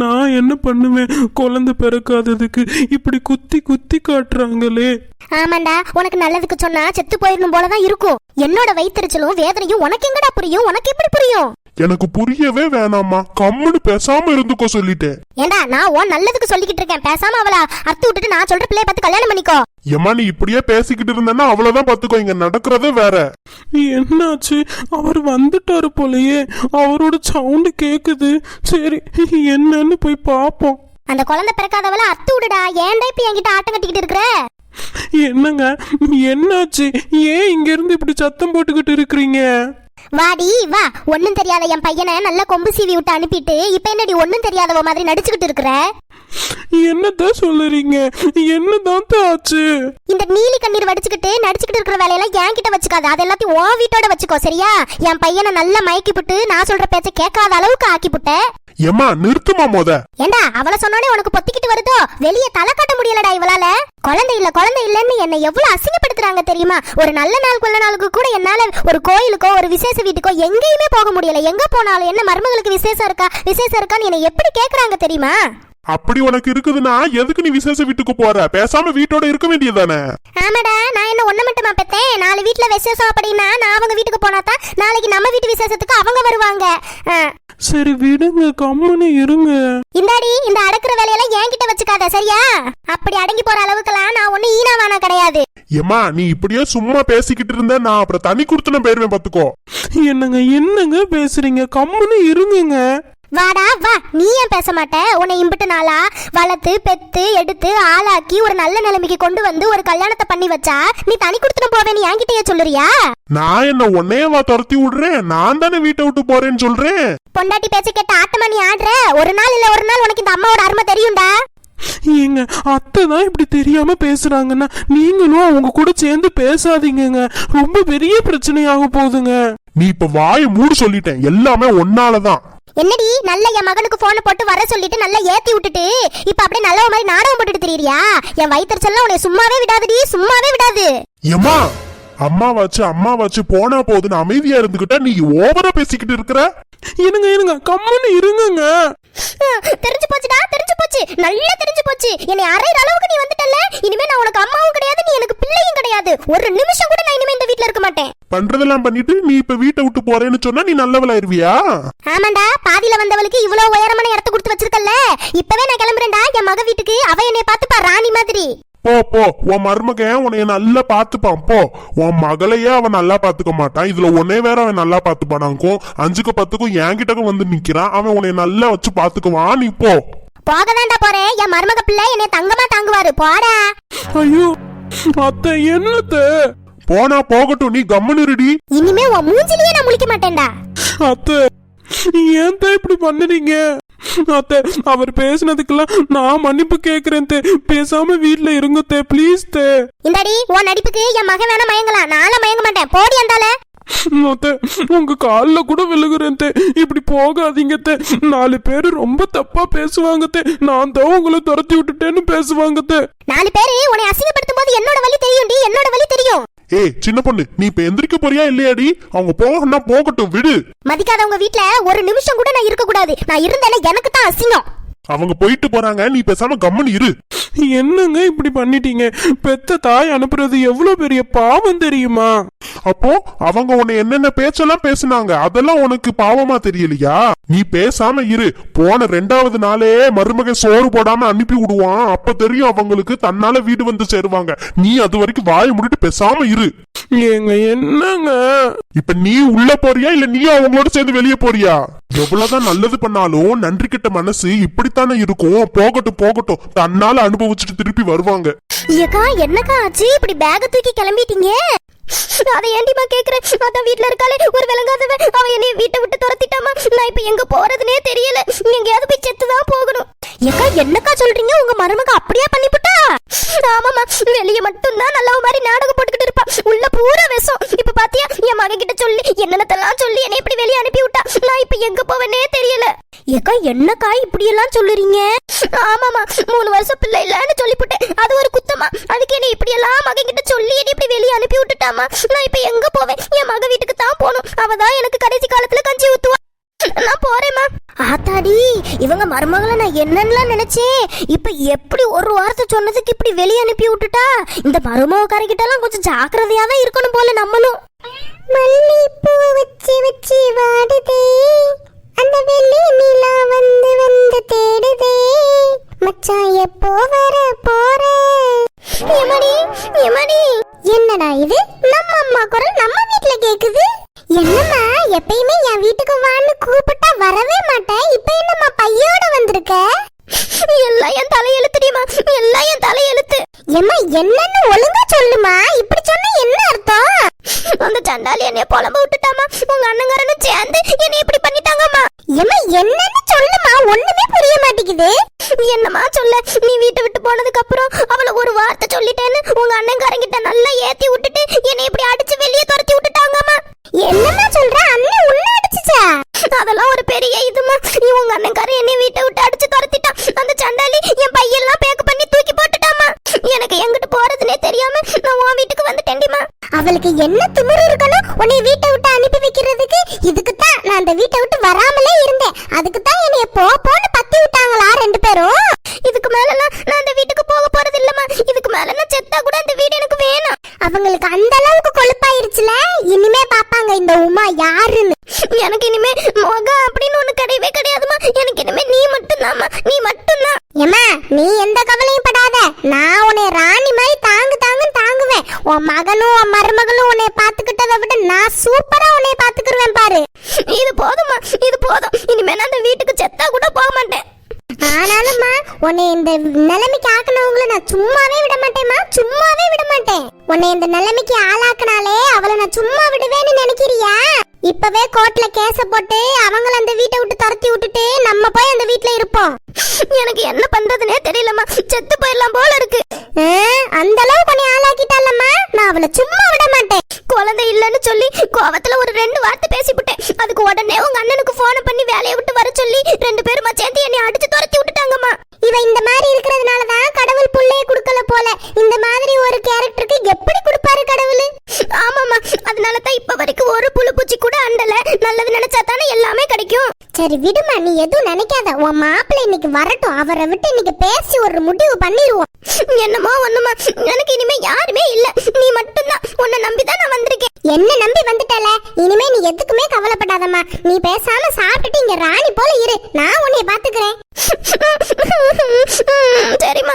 நான் என்ன பண்ணுவேன்? குழந்தை பிறக்காததுக்கு இப்படி குத்தி குத்தி காட்டுறாங்களே. ஆமாண்டா உனக்கு நல்லதுக்கு சொன்னா செத்து போயிடணும் போலதான் இருக்கும். என்னோட வயிற்றுச்சலும் வேதனையும் உனக்கு எங்கடா புரியும்? உனக்கு எப்படி புரியும்? எனக்கு புரியவே வேணாம்மா. கம்முன்னு பேசாம இருந்துக்கோ சொல்லிட்டேன். ஏண்டா நான் உன் நல்லதுக்கு சொல்லிக்கிட்டு இருக்கேன். பேசாம அவளை அறுத்து விட்டுட்டு நான் சொல்ற பிள்ளைய பார்த்து கல்யாணம் பண்ணிக்கோ. ஏம்மா நீ இப்படியே பேசிக்கிட்டு இருந்தேன்னா அவ்வளவுதான் பாத்துக்கோ இங்க நடக்கிறதே வேற. என்னாச்சு? அவர் வந்துட்டாரு போலயே. அவரோட சவுண்டு கேக்குது. சரி என்னன்னு போய் பாப்போம் அந்த குழந்தை பிறக்காதவள அத்து விடுடா. ஏன்டா இப்ப என்கிட்ட ஆட்டம் கட்டிக்கிட்டு இருக்கிற? என்னங்க என்னாச்சு? ஏன் இங்க இருந்து இப்படி சத்தம் போட்டுக்கிட்டு இருக்கிறீங்க? வாடி வா. ஒண்ணும் தெரியாத என் பையனை நல்ல கொம்பு சீவி விட்டு அனுப்பிட்டு இப்ப என்னடி ஒண்ணும் தெரியாதவ மாதிரி நடிச்சுக்கிட்டு இருக்கிற? என்னதான் சொல்லுறீங்க? என்னதான் ஆச்சு? இந்த நீலி கண்ணீர் வடிச்சுக்கிட்டு நடிச்சுக்கிட்டு இருக்கிற வேலையெல்லாம் என்கிட்ட வச்சுக்காத. அது எல்லாத்தையும் உன் வீட்டோட வச்சுக்கோ சரியா? என் பையனை நல்லா மயக்கி புட்டு நான் சொல்ற பேச்ச கேட்காத அளவுக்கு ஆக்கி புட்ட ஏம்மா நிறுத்துமா மொத. ஏண்டா அவள சொன்னோடனே உனக்கு பொத்திக்கிட்டு வருதோ? வெளியே தலை காட்ட முடியலடா இவளால. குழந்தை இல்ல குழந்தை இல்லன்னு என்னை எவ்வளவு அசிங்கப்படுத்துறாங்க தெரியுமா? ஒரு நல்ல நாள் கொள்ள நாளுக்கு கூட என்னால ஒரு கோயிலுக்கோ ஒரு விசேஷ வீட்டுக்கோ எங்கேயுமே போக முடியல. எங்க போனாலும் என்ன மருமகளுக்கு விசேஷம் இருக்கா? விசேஷம் இருக்கான்னு என்னை எப்படி கேக்குறாங்க தெரியுமா? அப்படி உனக்கு இருக்குதுன்னா எதுக்கு நீ விசேஷ வீட்டுக்கு போற? பேசாம வீட்டோட இருக்க வேண்டியதானே ஆமாடா நான் என்ன ஒண்ணு மட்டுமா பெத்தேன்? நாலு வீட்ல விசேஷம் அப்படின்னா நான் அவங்க வீட்டுக்கு போனா தான் நாளைக்கு நம்ம வீட்டு விசேஷத்துக்கு அவங்க வருவாங்க. சரி விடுங்க கம்முன்னு இருங்க. இந்தாடி இந்த அடக்குற வேலையெல்லாம் என்கிட்ட வச்சுக்காத சரியா? அப்படி அடங்கி போற அளவுக்குலாம் நான் ஒண்ணு ஈனாவானா கிடையாது. ஏம்மா நீ இப்படியே சும்மா பேசிக்கிட்டு இருந்த நான் அப்புறம் தனி கொடுத்துன போயிருவேன் பாத்துக்கோ. என்னங்க என்னங்க பேசுறீங்க? கம்முன்னு இருங்குங்க. வாடா வா. நீ ஏன் பேச மாட்ட? உன்னை இம்பிட்டு நாளா வளர்த்து பெத்து எடுத்து ஆளாக்கி ஒரு நல்ல நிலைமைக்கு கொண்டு வந்து ஒரு கல்யாணத்தை பண்ணி வச்சா நீ தனி கொடுத்துட்டு போவேன்னு என்கிட்டயே சொல்லுறியா? நான் என்ன உன்னையவா துரத்தி விடுறேன்? நான் தானே வீட்டை விட்டு போறேன்னு சொல்றேன்? பொண்டாட்டி பேச்ச கேட்ட ஆட்டமா நீ ஆடுற? ஒரு நாள் இல்ல ஒரு நாள் உனக்கு இந்த அம்மாவோட அருமை தெரியும்டா. ஏங்க அத்தை தான் இப்படி தெரியாம பேசுறாங்கன்னா நீங்களும் அவங்க கூட சேர்ந்து பேசாதீங்கங்க. ரொம்ப பெரிய பிரச்சனையாக போகுதுங்க. நீ இப்ப வாயை மூடு சொல்லிட்டேன். எல்லாமே ஒன்னாலதான் என்னடி நல்ல என் மகனுக்கு போன் போட்டு வர சொல்லிட்டு நல்லா ஏத்தி விட்டுட்டு இப்ப அப்படியே நல்ல மாதிரி நாடகம் போட்டுட்டு தெரியறியா? என் வயிற்றுச்செல்லாம் உன்னை சும்மாவே விடாதுடி சும்மாவே விடாது. ஏம்மா அம்மாவாச்சு அம்மாவாச்சு போனா போதுன்னு அமைதியா இருந்துகிட்டா நீ ஓவரா பேசிக்கிட்டு இருக்கிற? இருங்க இருங்க கம்முன்னு இருங்கங்க. அஹ், தெரிஞ்சு போச்சுடா தெரிஞ்சு போச்சு. நல்லா தெரிஞ்சு போச்சு. என்னை அரைகிற அளவுக்கு நீ வந்துட்டல்ல? இனிமே நான் உனக்கு அம்மாவும் கிடையாது நீ எனக்கு பிள்ளையும் கிடையாது. ஒரு நிமிஷம் கூட நான் இனிமே இந்த வீட்ல இருக்க மாட்டேன். பண்றதெல்லாம் பண்ணிட்டு நீ இப்ப வீட்டை விட்டு போறேன்னு சொன்னா நீ நல்லவளாயிருவியா? ஆமாண்டா பாதியில வந்தவளுக்கு இவ்வளவு உயரமான இடத்த கொடுத்து வச்சிருக்கல்ல? இப்பவே நான் கிளம்புறேன்டா. என் மக வீட்டுக்கு அவ என்னை பார்த்துப்பா ராணி மாதிரி. போ போ. உன் மருமகன் உன்னைய நல்லா பாத்துப்பான் போ. உன் மகளையே அவன் நல்லா பாத்துக்க மாட்டான். இதுல உன்னே வேற அவன் நல்லா பாத்துப்பானாக்கும் அஞ்சுக்கு பத்துக்கும் என்கிட்ட வந்து நிக்கிறான். அவன் உன்னைய நல்லா வச்சு பாத்துக்குவான் நீ போ. போகதான்டா போறேன் என் மருமக பிள்ளை என்னை தங்கமா தாங்குவாரு. போடா. ஐயோ அத்தை என்னத்த போனா போகட்டும். நீ கம்முன்னு இருடி இனிமே உன் மூஞ்சிலேயே நான் முழிக்க மாட்டேன்டா. அத்தை ஏன் இப்படி பண்ணுறீங்க அத்தை அவர் பேசுனதுக்கெல்லாம் நான் மன்னிப்பு கேக்குறேன் தே. பேசாம வீட்ல இருங்க தே ப்ளீஸ் தே. இந்தாடி உன் நடிப்புக்கு என் மகன் வேணா மயங்கலாம். நானும் மயங்க மாட்டேன். போடி அந்தால அத்தை உங்க கால்ல கூட விழுகுறேன் தே. இப்படி போகாதீங்க தே. நாலு பேர் ரொம்ப தப்பா பேசுவாங்க தே. நான் தான் உங்களை துரத்தி விட்டுட்டேன்னு பேசுவாங்க தே. நாலு பேரு உன்னை அசிங்கப்படுத்தும் போது என்னோட வலி தெரியும்டி. என்னோட வலி தெரியும். ஏய் சின்ன பொண்ணு நீ இப்ப எந்திரிக்க போறியா இல்லையாடி? அவங்க போகணும்னா போகட்டும் விடு. மதிக்காதவங்க வீட்ல ஒரு நிமிஷம் கூட நான் இருக்க கூடாது நான் இருந்தேன்னா எனக்கு தான் அசிங்கம். அவங்க போயிட்டு போறாங்க நீ பேசாம கம்முன்னு இரு. என்னங்க இப்படி பண்ணிட்டீங்க? பெத்த தாய் அனுப்புறது எவ்வளவு பெரிய பாவம் தெரியுமா? அப்போ அவங்க உன்னை என்னென்ன பேச்செல்லாம் பேசுனாங்க அதெல்லாம் உனக்கு பாவமா தெரியலையா? நீ பேசாம இரு. போன ரெண்டாவது நாளே மருமகன் சோறு போடாம அனுப்பி விடுவான். அப்ப தெரியும் அவங்களுக்கு தன்னால வீடு வந்து சேருவாங்க. நீ அது வரைக்கும் வாயை மூடிட்டு பேசாம இரு. ஏங்க என்னங்க? இப்ப நீ உள்ள போறியா இல்ல நீ அவங்களோட சேர்ந்து வெளியே போறியா? எவ்வளவுதான் நல்லது பண்ணாலும் நன்றி கிட்ட மனசு இப்படித்தானே இருக்கும். போகட்டும் போகட்டும். தன்னால அனுபவிச்சுட்டு திருப்பி வருவாங்க. ஏக்கா என்னக்கா ஆச்சு? இப்படி பேக தூக்கி கிளம்பிட்டீங்க? அதை ஏண்டிமா கேக்குறேன் அதான் வீட்டுல இருக்காளே ஒரு விளங்காதவ அவன் என்னைய வீட்டை விட்டு துரத்திட்டாமா? நான் இப்ப எங்க போறதுனே தெரியல. எங்கேயாவது போய் செத்துதான் போகணும். ஏக்கா என்னக்கா சொல்றீங்க? உங்க மருமக அப்படியே பண்ணி ஆமாமா வெளியே மட்டும்தான் நல்ல மாதிரி நாடகம் போட்டுக்கிட்டு இருப்பா. உள்ள பூரா விஷம். இப்ப பாத்தியா? என் மகன் கிட்ட சொல்லி என்னென்னத்தெல்லாம் சொல்லி என்னை இப்படி வெளியே அனுப்பி விட்டா? நான் இப்ப எங்க போவேனே தெரியல. ஏக்கா என்னக்கா இப்படி எல்லாம் சொல்லுறீங்க? ஆமாமா மூணு வருஷம் பிள்ளை இல்லன்னு சொல்லிவிட்டேன் அது ஒரு குத்தமா. அதுக்கு என்ன இப்படி எல்லாம் மகன் கிட்ட சொல்லி என்னை இப்படி வெளியே அனுப்பி விட்டுட்டாமா நான் இப்ப எங்க போவேன்? என் மக வீட்டுக்கு தான் போகணும். அவ தான் எனக்கு கடைசி காலத்துல கஞ்சி ஊத்துவா. நான் போறேம்மா. ஆத்தாடி இவங்க மருமகளை நான் என்னன்னுலாம் நினைச்சேன் இப்ப எப்படி ஒரு வார்த்தை சொன்னதுக்கு இப்படி வெளியே அனுப்பி விட்டுட்டா? இந்த மருமகக்காரங்கிட்ட எல்லாம் கொஞ்சம் ஜாக்கிரதையா தான் இருக்கணும் போல நம்மளும். மல்லிப்பூ வச்சு வச்சு வாடுதே. அந்த வெள்ளி நிலா வந்து வந்து தேடுதே. மச்சான் எப்போ வர போற? எமடி எமடி என்னடா இது? நம்ம அம்மா குரல் நம்ம வீட்ல கேக்குது. என்னம்மா எப்பயுமே என் வீட்டுக்கு வான்னு கூப்பிட்டா வரவே மாட்டேன் இப்போ என்னம்மா பையோட வந்திருக்க எல்லாம் என் தலையெழுத்துடிமா எல்லாம் என் தலையெழுத்து ஏம்மா என்னன்னு ஒழுங்கா சொல்லுமா இப்படி சொன்னா என்ன அர்த்தம் அந்த என்னை என்னைய புலம்ப விட்டுட்டாமா உங்க அண்ணங்காரனும் சேர்ந்து என்னை இப்படி பண்ணிட்டாங்கம்மா. ஏமா என்னன்னு சொல்லுமா ஒண்ணுமே புரிய மாட்டேங்குது. என்னம்மா சொல்ல? நீ வீட்டை விட்டு போனதுக்கு அப்புறம் அவளை ஒரு வார்த்தை சொல்லிட்டேன்னு உங்க அண்ணங்காரங்கிட்ட நல்லா ஏத்தி விட்டுட்டு அவளுக்கு என்ன திமிரு இருக்கணும்? உன்னை வீட்டை விட்டு அனுப்பி வைக்கிறதுக்கு இதுக்கு தான் நான் அந்த வீட்டை விட்டு வராமலே இருந்தேன். அதுக்கு தான் என்னைய போ போன்னு பத்தி விட்டாங்களா ரெண்டு பேரும்? இதுக்கு மேல நான் அந்த வீட்டுக்கு போக போறது இல்லம்மா. இதுக்கு மேல நான் செத்தா கூட அந்த வீடு எனக்கு வேணும். அவங்களுக்கு அந்த அளவுக்கு கொழுப்பாயிருச்சுல? இனிமே பாப்பாங்க இந்த உமா யாருன்னு. எனக்கு இனிமே முகம் அப்படின்னு ஒண்ணு கிடையவே கிடையாதுமா எனக்கு இனிமே நீ மட்டும்தாம்மா. நீ மட்டும்தான். ஏமா நீ எந்த கவலையும் படாத. நான் உன்னை ராணி மாதிரி தாங்கு தாங்குன்னு தாங்குவேன் உன் மகனும் உன் மருமகளும் உன்னை பாத்துக்கிட்டதை விட நான் சூப்பரா உன்னை பாத்துக்கிருவேன் பாரு. இது போதுமா இது போதும். இனிமே நான் அந்த வீட்டுக்கு செத்தா கூட போக மாட்டேன். ஆனாலும்மா உன்னை இந்த நிலைமைக்கு ஆக்கினவங்கள நான் சும்மாவே விட மாட்டேம்மா சும்மாவே விட மாட்டேன். உன்னை இந்த நிலைமைக்கு ஆளாக்குனாலே அவளை நான் சும்மா விடுவேன்னு நினைக்கிறியா? இப்பவே கோர்ட்ல கேஸ போட்டு அவங்கள அந்த வீட்டை விட்டு துரத்தி விட்டுட்டு நம்ம போய் அந்த வீட்ல இருப்போம். எனக்கு என்ன பண்றதுனே தெரியலம்மா. செத்து போயிடலாம் போல இருக்கு. அந்த அளவுக்கு உன்னை ஆளாக்கிட்டாலம்மா நான் அவளை சும்மா விட மாட்டேன். குழந்தை இல்லைன்னு சொல்லி கோவத்துல ஒரு ரெண்டு வார்த்தை பேசிவிட்டேன். அதுக்கு உடனே உங்க அண்ணனுக்கு போன் பண்ணி வேலையை விட்டு வர சொல்லி ரெண்டு பேருமா சேர்ந்து என்னை அடிச்சு துரத்தி விட்டுட்டாங்கம்மா. இவ இந்த மாதிரி இருக்கிறதுனால தான் கடவுள் புள்ளைய கொடுக்கல போல. இந்த மாதிரி ஒரு கேரக்டருக்கு எப்படி கொடுப்பாரு கடவுள்? ஆமாமா அதனால தான் இப்ப வரைக்கும் ஒரு புழு பூச்சி கூட அண்டல. நல்லது நினைச்சா தானே எல்லாமே கிடைக்கும். சரி விடுமா நீ எதுவும் நினைக்காத. உன் மாப்பிள்ளை இன்னைக்கு வரட்டும். அவரை விட்டு இன்னைக்கு பேசி ஒரு முடிவு பண்ணிடுவோம் என்னமோ ஒண்ணுமா எனக்கு இனிமே யாருமே இல்லை நீ மட்டும்தான் உன்னை நம்பி தான் நான் வந்திருக்கேன் என்ன நம்பி வந்துட்டல? இனிமே நீ எதுக்குமே கவலைப்படாதம்மா. நீ பேசாம சாப்பிட்டுட்டு இங்க ராணி போல இரு. நான் உன்னை பாத்துக்கிறேன் சரிம்மா.